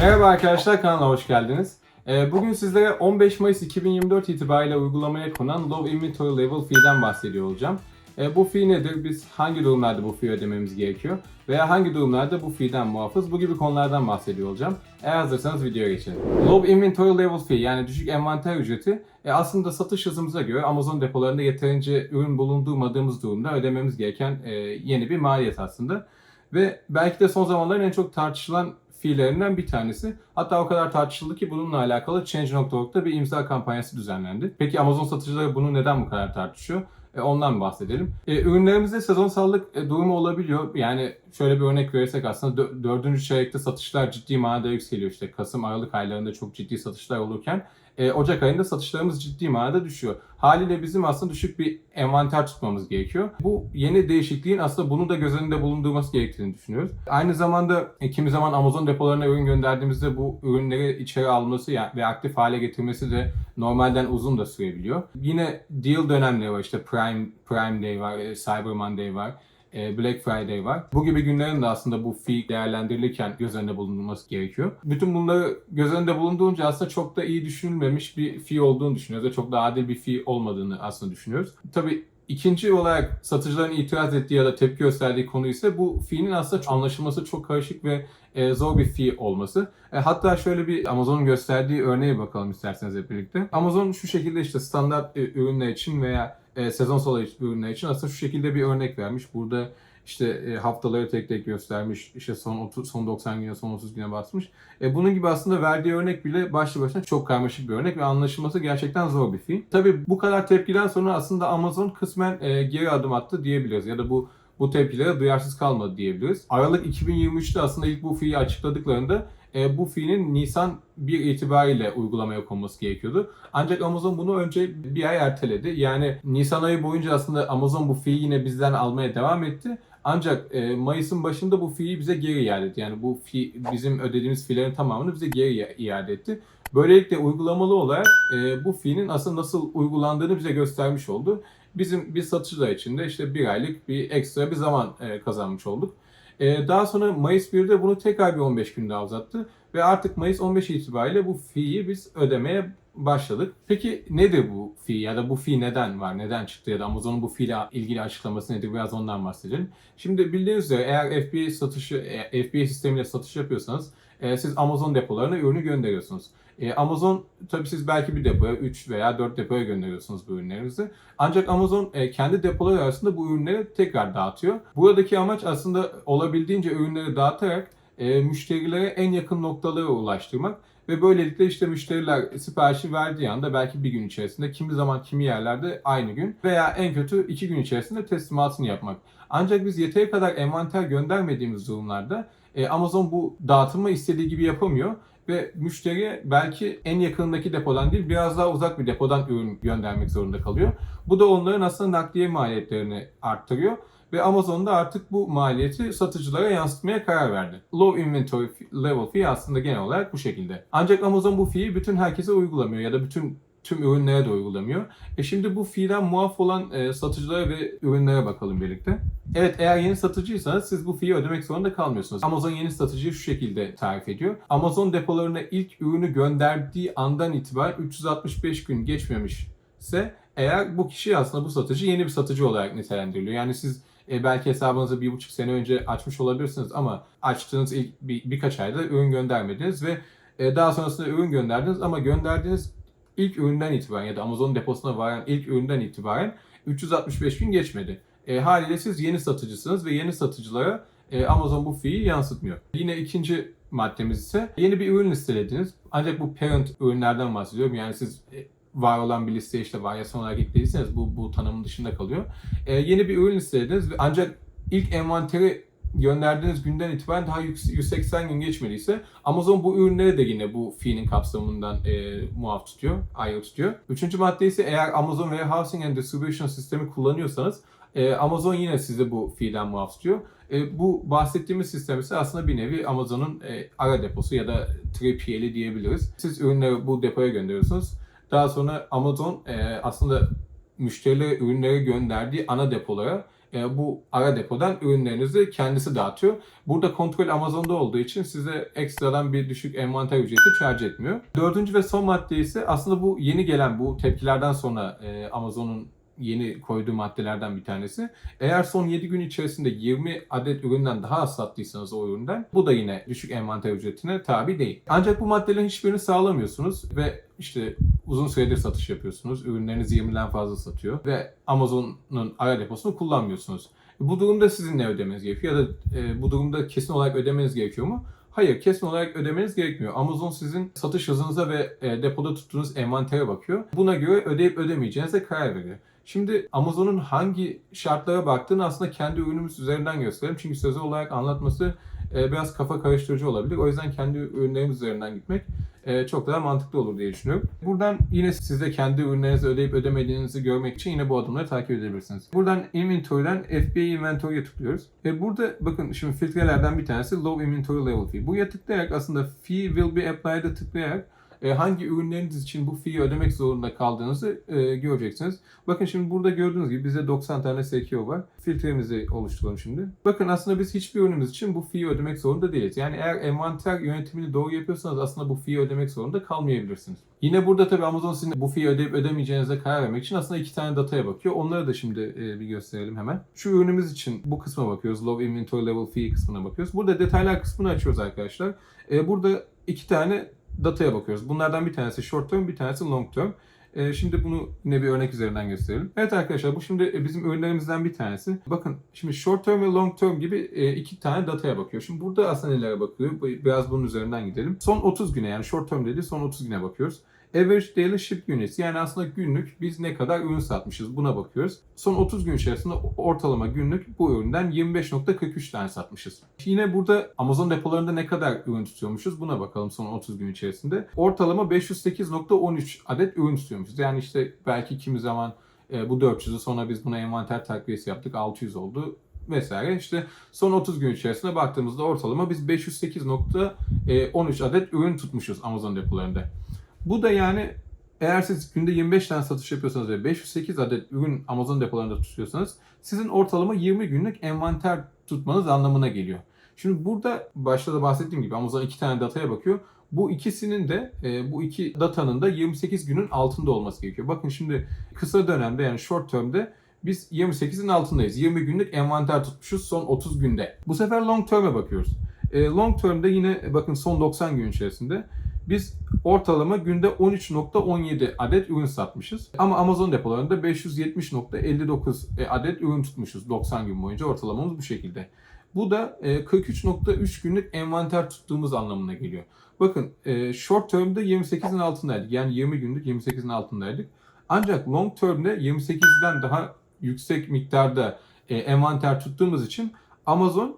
Merhaba arkadaşlar kanala hoş geldiniz. Ee, Bugün sizlere 15 Mayıs 2024 itibariyle uygulamaya konan Low Inventory Level Fee'den bahsediyor olacağım. Ee, Bu fee nedir? Biz hangi durumlarda bu fee ödememiz gerekiyor? Veya hangi durumlarda bu fee'den muafız? Bu gibi konulardan bahsediyor olacağım. Eğer hazırsanız videoya geçelim. Low Inventory Level Fee yani düşük envanter ücreti e, aslında satış hızımıza göre Amazon depolarında yeterince ürün bulundurmadığımız durumda ödememiz gereken e, yeni bir maliyet aslında. Ve belki de son zamanların en çok tartışılan fiillerinden bir tanesi. Hatta o kadar tartışıldı ki bununla alakalı Change.org'da bir imza kampanyası düzenlendi. Peki Amazon satıcıları bunu neden bu kadar tartışıyor? E, ondan bahsedelim. E, ürünlerimizde sezonsallık e, durumu olabiliyor. Yani şöyle bir örnek verirsek aslında dö- dördüncü çeyrekte satışlar ciddi manada yükseliyor. İşte Kasım, Aralık aylarında çok ciddi satışlar olurken e, Ocak ayında satışlarımız ciddi manada düşüyor. Haliyle bizim aslında düşük bir envanter tutmamız gerekiyor. Bu yeni değişikliğin aslında bunu da göz önünde bulundurması gerektiğini düşünüyoruz. Aynı zamanda e, kimi zaman Amazon depolarına ürün gönderdiğimizde bu ürünleri içeri alması yani ve aktif hale getirmesi de normalden uzun da sürebiliyor. Yine deal dönemleri var işte Prime Prime Day var, e, Cyber Monday var. E, Black Friday var. Bu gibi günlerin de aslında bu fee değerlendirilirken göz önünde bulundurulması gerekiyor. Bütün bunları göz önünde bulundurunca aslında çok da iyi düşünülmemiş bir fee olduğunu düşünüyoruz ve çok da adil bir fee olmadığını aslında düşünüyoruz. Tabii İkinci olarak satıcıların itiraz ettiği ya da tepki gösterdiği konu ise bu fee'nin aslında anlaşılması çok karışık ve e, zor bir fee olması. E, hatta şöyle bir Amazon'un gösterdiği örneğe bakalım isterseniz hep birlikte. Amazon şu şekilde işte standart e, ürünler için veya e, sezonsal ürünler için aslında şu şekilde bir örnek vermiş. Burada işte e, haftaları tek tek göstermiş. İşte son 30, son 90 güne, son 30 güne basmış. E, bunun gibi aslında verdiği örnek bile başlı başına çok karmaşık bir örnek ve anlaşılması gerçekten zor bir film. Tabii bu kadar tepkiden sonra aslında Amazon kısmen e, geri adım attı diyebiliriz. Ya da bu bu tepkilere duyarsız kalmadı diyebiliriz. Aralık 2023'te aslında ilk bu fiili açıkladıklarında e, bu fiilin Nisan 1 itibariyle uygulamaya konması gerekiyordu. Ancak Amazon bunu önce bir ay erteledi. Yani Nisan ayı boyunca aslında Amazon bu fiili yine bizden almaya devam etti. Ancak e, Mayıs'ın başında bu fiyi bize geri iade etti. Yani bu fi, bizim ödediğimiz filerin tamamını bize geri iade etti. Böylelikle uygulamalı olarak e, bu fiilin aslında nasıl uygulandığını bize göstermiş oldu. Bizim bir satıcılar için de işte bir aylık bir ekstra bir zaman e, kazanmış olduk. E, daha sonra Mayıs 1'de bunu tekrar bir 15 gün daha uzattı. Ve artık Mayıs 15 itibariyle bu fiyi biz ödemeye başladık. Peki nedir bu fee ya da bu fee neden var, neden çıktı ya da Amazon'un bu fee ile ilgili açıklaması nedir biraz ondan bahsedelim. Şimdi bildiğiniz üzere eğer FBA satışı, e, FBA sistemiyle satış yapıyorsanız e, siz Amazon depolarına ürünü gönderiyorsunuz. E, Amazon tabii siz belki bir depoya 3 veya 4 depoya gönderiyorsunuz bu ürünlerinizi. Ancak Amazon e, kendi depoları arasında bu ürünleri tekrar dağıtıyor. Buradaki amaç aslında olabildiğince ürünleri dağıtarak e, müşterilere en yakın noktalara ulaştırmak ve böylelikle işte müşteriler siparişi verdiği anda belki bir gün içerisinde kimi zaman kimi yerlerde aynı gün veya en kötü iki gün içerisinde teslimatını yapmak. Ancak biz yeteri kadar envanter göndermediğimiz durumlarda e, Amazon bu dağıtımı istediği gibi yapamıyor ve müşteriye belki en yakınındaki depodan değil biraz daha uzak bir depodan ürün göndermek zorunda kalıyor. Bu da onların aslında nakliye maliyetlerini arttırıyor ve Amazon da artık bu maliyeti satıcılara yansıtmaya karar verdi. Low inventory level fee aslında genel olarak bu şekilde. Ancak Amazon bu fee'yi bütün herkese uygulamıyor ya da bütün tüm ürünlere de uygulamıyor. E şimdi bu fee'den muaf olan e, satıcılara ve ürünlere bakalım birlikte. Evet eğer yeni satıcıysanız siz bu fee'yi ödemek zorunda kalmıyorsunuz. Amazon yeni satıcıyı şu şekilde tarif ediyor. Amazon depolarına ilk ürünü gönderdiği andan itibaren 365 gün geçmemişse eğer bu kişi aslında bu satıcı yeni bir satıcı olarak nitelendiriliyor. Yani siz e, belki hesabınızı bir buçuk sene önce açmış olabilirsiniz ama açtığınız ilk bir, birkaç ayda ürün göndermediniz ve e, daha sonrasında ürün gönderdiniz ama gönderdiğiniz ilk üründen itibaren ya da Amazon deposuna varan ilk üründen itibaren 365 gün geçmedi. E, haliyle siz yeni satıcısınız ve yeni satıcılara e, Amazon bu fee'yi yansıtmıyor. Yine ikinci maddemiz ise yeni bir ürün listelediniz. Ancak bu parent ürünlerden bahsediyorum. Yani siz e, var olan bir listeye işte varyasyon olarak eklediyseniz bu, bu tanımın dışında kalıyor. E, yeni bir ürün listelediniz ve ancak ilk envanteri gönderdiğiniz günden itibaren daha 180 gün geçmediyse Amazon bu ürünleri de yine bu fee'nin kapsamından e, muaf tutuyor, ayrı tutuyor. Üçüncü madde ise eğer Amazon Warehousing and Distribution sistemi kullanıyorsanız e, Amazon yine sizi bu fee'den muaf tutuyor. E, bu bahsettiğimiz sistem ise aslında bir nevi Amazon'un e, ara deposu ya da 3PL'i diyebiliriz. Siz ürünleri bu depoya gönderiyorsunuz. Daha sonra Amazon e, aslında müşterilere ürünleri gönderdiği ana depolara e, bu ara depodan ürünlerinizi kendisi dağıtıyor. Burada kontrol Amazon'da olduğu için size ekstradan bir düşük envanter ücreti charge etmiyor. Dördüncü ve son madde ise aslında bu yeni gelen bu tepkilerden sonra e, Amazon'un yeni koyduğu maddelerden bir tanesi. Eğer son 7 gün içerisinde 20 adet üründen daha az sattıysanız o üründen bu da yine düşük envanter ücretine tabi değil. Ancak bu maddelerin hiçbirini sağlamıyorsunuz ve işte uzun süredir satış yapıyorsunuz. Ürünleriniz 20'den fazla satıyor ve Amazon'un ara deposunu kullanmıyorsunuz. Bu durumda sizin ne ödemeniz gerekiyor ya da e, bu durumda kesin olarak ödemeniz gerekiyor mu? Hayır, kesin olarak ödemeniz gerekmiyor. Amazon sizin satış hızınıza ve e, depoda tuttuğunuz envantere bakıyor. Buna göre ödeyip ödemeyeceğinize karar veriyor. Şimdi Amazon'un hangi şartlara baktığını aslında kendi ürünümüz üzerinden gösterelim. Çünkü sözel olarak anlatması e, biraz kafa karıştırıcı olabilir. O yüzden kendi ürünlerimiz üzerinden gitmek e, çok daha mantıklı olur diye düşünüyorum. Buradan yine siz de kendi ürünlerinizi ödeyip ödemediğinizi görmek için yine bu adımları takip edebilirsiniz. Buradan Inventory'den FBA Inventory'e tıklıyoruz. E, burada bakın şimdi filtrelerden bir tanesi Low Inventory Level Fee. Buraya tıklayarak aslında Fee Will Be Applied'a tıklayarak e, hangi ürünleriniz için bu fee'yi ödemek zorunda kaldığınızı e, göreceksiniz. Bakın şimdi burada gördüğünüz gibi bize 90 tane SKU var. Filtremizi oluşturalım şimdi. Bakın aslında biz hiçbir ürünümüz için bu fee'yi ödemek zorunda değiliz. Yani eğer envanter yönetimini doğru yapıyorsanız aslında bu fee'yi ödemek zorunda kalmayabilirsiniz. Yine burada tabii Amazon sizin bu fee'yi ödeyip ödemeyeceğinize karar vermek için aslında iki tane dataya bakıyor. Onları da şimdi e, bir gösterelim hemen. Şu ürünümüz için bu kısma bakıyoruz. Low Inventory Level Fee kısmına bakıyoruz. Burada detaylar kısmını açıyoruz arkadaşlar. Burada iki tane dataya bakıyoruz. Bunlardan bir tanesi short term, bir tanesi long term. Ee, şimdi bunu yine bir örnek üzerinden gösterelim. Evet arkadaşlar bu şimdi e, bizim ürünlerimizden bir tanesi. Bakın şimdi short term ve long term gibi e, iki tane dataya bakıyor. Şimdi burada aslında nelere bakıyor? Biraz bunun üzerinden gidelim. Son 30 güne yani short term dedi son 30 güne bakıyoruz. Average Daily Ship Units yani aslında günlük biz ne kadar ürün satmışız buna bakıyoruz. Son 30 gün içerisinde ortalama günlük bu üründen 25.43 tane satmışız. Yine burada Amazon depolarında ne kadar ürün tutuyormuşuz buna bakalım son 30 gün içerisinde. Ortalama 508.13 adet ürün tutuyormuşuz. Yani işte belki kimi zaman e, bu 400'ü sonra biz buna envanter takviyesi yaptık 600 oldu vesaire. İşte son 30 gün içerisinde baktığımızda ortalama biz 508.13 adet ürün tutmuşuz Amazon depolarında. Bu da yani eğer siz günde 25 tane satış yapıyorsanız ve 508 adet ürün Amazon depolarında tutuyorsanız sizin ortalama 20 günlük envanter tutmanız anlamına geliyor. Şimdi burada başta da bahsettiğim gibi Amazon iki tane dataya bakıyor. Bu ikisinin de e, bu iki datanın da 28 günün altında olması gerekiyor. Bakın şimdi kısa dönemde yani short term'de biz 28'in altındayız. 20 günlük envanter tutmuşuz son 30 günde. Bu sefer long term'e bakıyoruz. E, long term'de yine bakın son 90 gün içerisinde biz ortalama günde 13.17 adet ürün satmışız. Ama Amazon depolarında 570.59 adet ürün tutmuşuz 90 gün boyunca ortalamamız bu şekilde. Bu da 43.3 günlük envanter tuttuğumuz anlamına geliyor. Bakın short term'de 28'in altındaydık. Yani 20 günlük 28'in altındaydık. Ancak long term'de 28'den daha yüksek miktarda envanter tuttuğumuz için Amazon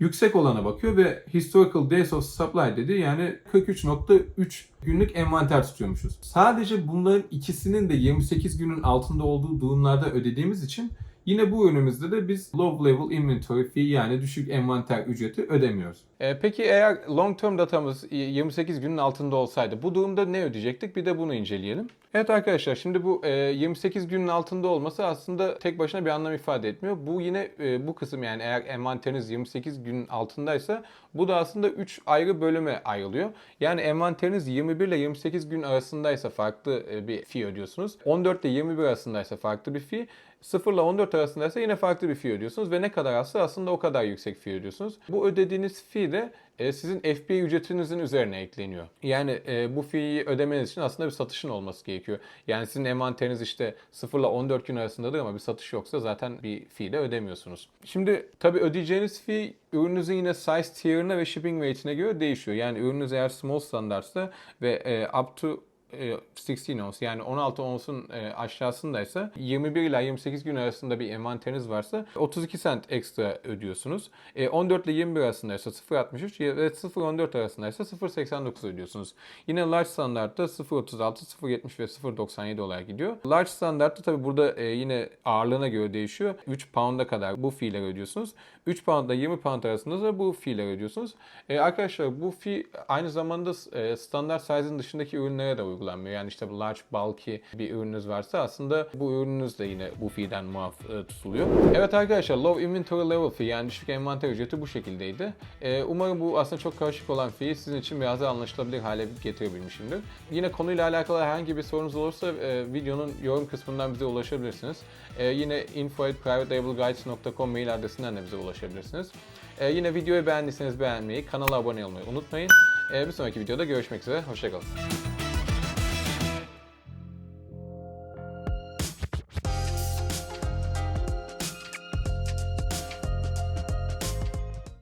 yüksek olana bakıyor ve historical days of supply dedi yani 43.3 günlük envanter tutuyormuşuz. Sadece bunların ikisinin de 28 günün altında olduğu durumlarda ödediğimiz için Yine bu ürünümüzde de biz low level inventory fee yani düşük envanter ücreti ödemiyoruz. E, peki eğer long term datamız 28 günün altında olsaydı bu durumda ne ödeyecektik? Bir de bunu inceleyelim. Evet arkadaşlar şimdi bu 28 günün altında olması aslında tek başına bir anlam ifade etmiyor. Bu yine e, bu kısım yani eğer envanteriniz 28 günün altındaysa bu da aslında 3 ayrı bölüme ayrılıyor. Yani envanteriniz 21 ile 28 gün arasındaysa farklı e, bir fee ödüyorsunuz. 14 ile 21 arasındaysa farklı bir fee. 0 ile 14 arasındaysa yine farklı bir fee ödüyorsunuz ve ne kadar azsa aslında o kadar yüksek fee ödüyorsunuz. Bu ödediğiniz fee de e, sizin FBA ücretinizin üzerine ekleniyor. Yani e, bu fee'yi ödemeniz için aslında bir satışın olması gerekiyor. Yani sizin envanteriniz işte 0 ile 14 gün arasındadır ama bir satış yoksa zaten bir fee de ödemiyorsunuz. Şimdi tabii ödeyeceğiniz fee ürününüzün yine size tier'ine ve shipping rate'ine göre değişiyor. Yani ürününüz eğer small standartsa ve e, up to 16 e, ons yani 16 onsun e, aşağısındaysa 21 ila 28 gün arasında bir envanteriniz varsa 32 cent ekstra ödüyorsunuz. 14 e, ile 21 arasındaysa 0.63 ve 0.14 arasındaysa 0.89 ödüyorsunuz. Yine large standartta 0.36, 0.70 ve 0.97 olarak gidiyor. Large standartta tabi burada yine ağırlığına göre değişiyor. 3 pound'a kadar bu fee'leri ödüyorsunuz. 3 pound ile 20 pound arasında da bu fee'leri ödüyorsunuz. Arkadaşlar bu fee aynı zamanda standart size'ın dışındaki ürünlere de uygulanıyor uygulanmıyor. Yani işte bu large bulky bir ürününüz varsa aslında bu ürününüz de yine bu fee'den muaf e, tutuluyor. Evet arkadaşlar low inventory level fee yani düşük envanter ücreti bu şekildeydi. E, umarım bu aslında çok karışık olan fee'yi sizin için biraz daha anlaşılabilir hale getirebilmişimdir. Yine konuyla alakalı herhangi bir sorunuz olursa e, videonun yorum kısmından bize ulaşabilirsiniz. E, yine info.privatelabelguides.com mail adresinden de bize ulaşabilirsiniz. E, yine videoyu beğendiyseniz beğenmeyi, kanala abone olmayı unutmayın. E, bir sonraki videoda görüşmek üzere, hoşçakalın.